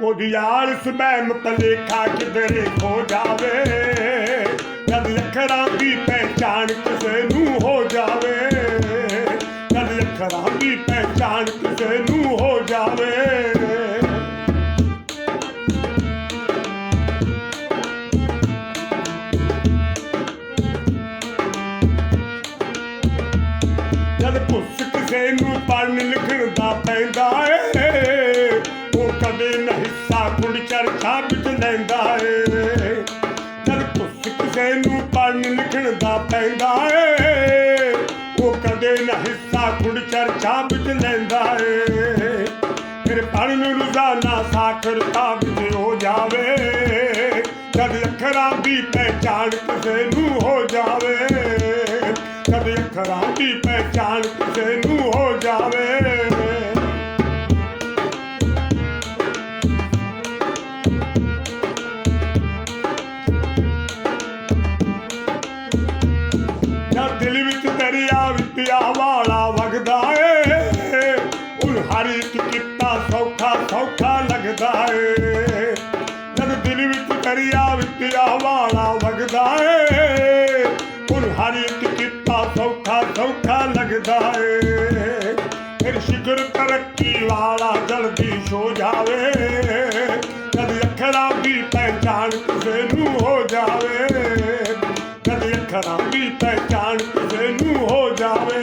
ਉਹਦੀ ਆਲਸ ਬਹਿਮ ਭਲੇਖਾ ਕਿਧਰੇ ਖੋ ਜਾਵੇ? ਜਦ ਅੱਖਰਾਂ ਦੀ ਪਹਿਚਾਣ ਕਿਸੇ ਨੂੰ ਹੋ ਜਾਵੇ? ਜਦ ਅੱਖਰਾਂ ਦੀ ਪਹਿਚਾਣ ਕਿਸੇ ਨੂੰ ਹੋ ਜਾਵੇ? ਜਦ ਕੁਛ ਕਿਸੇ ਨੂੰ ਚਰਖਾ ਏ। ਜਦ ਪੁੱਛ ਕਿਸੇ ਨੂੰ ਪੜ੍ਹਨ ਲਿਖਣ ਦਾ ਪੈਂਦਾ ਏ। ਉਹ ਕਦੇ ਨਾ ਹਿੱਸਾ ਕੁੜ ਚਰਖਾ ਵਿੱਚ ਲੈਂਦਾ ਏ। ਫਿਰ ਪੜ੍ਹਨ ਰੋਜ਼ਾਨਾ ਸਾਖਰਤਾ ਵਿੱਚ ਹੋ ਜਾਵੇ, ਜਦ ਅੱਖਰਾਂ ਦੀ ਪਹਿਚਾਣ ਕਿਸੇ ਨੂੰ ਹੋ ਜਾਵੇ ਕਦੇ ਅੱਖਰਾਂ ਦੀ ਪਹਿਚਾਣ ਕਿਸੇ ਨੂੰ ਹੋ ਜਾਵੇ। ਜਾਂ ਦਿਲ ਵਿੱਚ ਦਰਿਆ ਵਿਪਿਆ ਵਾਲਾ ਵਗਦਾ ਏ। ਉਹ ਹਰ ਇੱਕ ਕਿੱਤਾ ਸੌਖਾ ਸੌਖਾ ਲੱਗਦਾ ਏ। ਜਦ ਦਿਲ ਵਿੱਚ ਦਰਿਆ ਵਿਪਿਆ ਵਾਲਾ ਵਗਦਾ ਏ। ਉਹ ਹਰ ਇੱਕ ਕਿੱਤਾ ਸੌਖਾ ਸੌਖਾ ਲੱਗਦਾ ਏ। ਫਿਰ ਸ਼ਿਖਰ ਤਰੱਕੀ ਵਾਲਾ ਜਲਦੀ ਸੋ ਜਾਵੇ। ਪਹਿਚਾਣ ਕਿਸੇ ਨੂੰ ਹੋ ਜਾਵੇ। ਜਦ ਅੱਖਰਾਂ ਦੀ ਪਹਿਚਾਣ ਕਿਸੇ ਨੂੰ ਹੋ ਜਾਵੇ।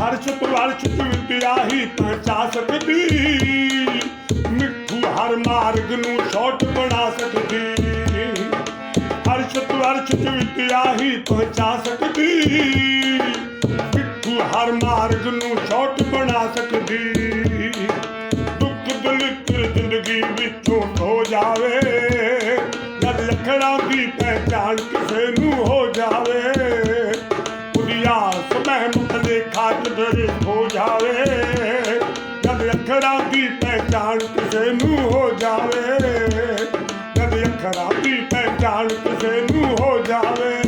ਹਰ ਚੁੱਪ ਹਰ ਚੁੱਪ ਵਿਦਿਆ ਹੀ ਪਹੁੰਚਾ ਸਕਦੀ ਮਿੱਠੂ ਹਰ ਮਾਰਗ ਨੂੰ ਛੋਟ ਬਣਾ ਸਕਦੀ। ਹਰ ਚੁੱਪ ਹਰ ਚੁੱਪ ਵਿਦਿਆ ਹੀ ਪਹੁੰਚਾ ਸਕਦੀ। ਮਿੱਠੂ ਹਰ ਮਾਰਗ ਨੂੰ ਛੋਟ ਬਣਾ ਸਕਦੀ। ਦੁੱਖ ਦਲਿਤ ਜ਼ਿੰਦਗੀ ਵਿੱਚੋਂ ਹੋ ਜਾਵੇ। ਜਦ ਲੱਖੜਾਂ ਦੀ ਪਹਿਚਾਣ ਕਿਸੇ ਨੂੰ ਹੋ ਜਾਵੇ। ਉਹਦੀ ਆਸ ਮਹਿਮਤ ਦੇ ਖਾਜ ਦਰੇ ਹੋ ਜਾਵੇ। ਜਦ ਅੱਖਰਾਂ ਦੀ ਪਹਿਚਾਣ ਕਿਸੇ ਨੂੰ ਹੋ ਜਾਵੇ। ਜਦ ਅੱਖਰਾਂ ਪਹਿਚਾਣ ਕਿਸੇ ਨੂੰ ਹੋ ਜਾਵੇ।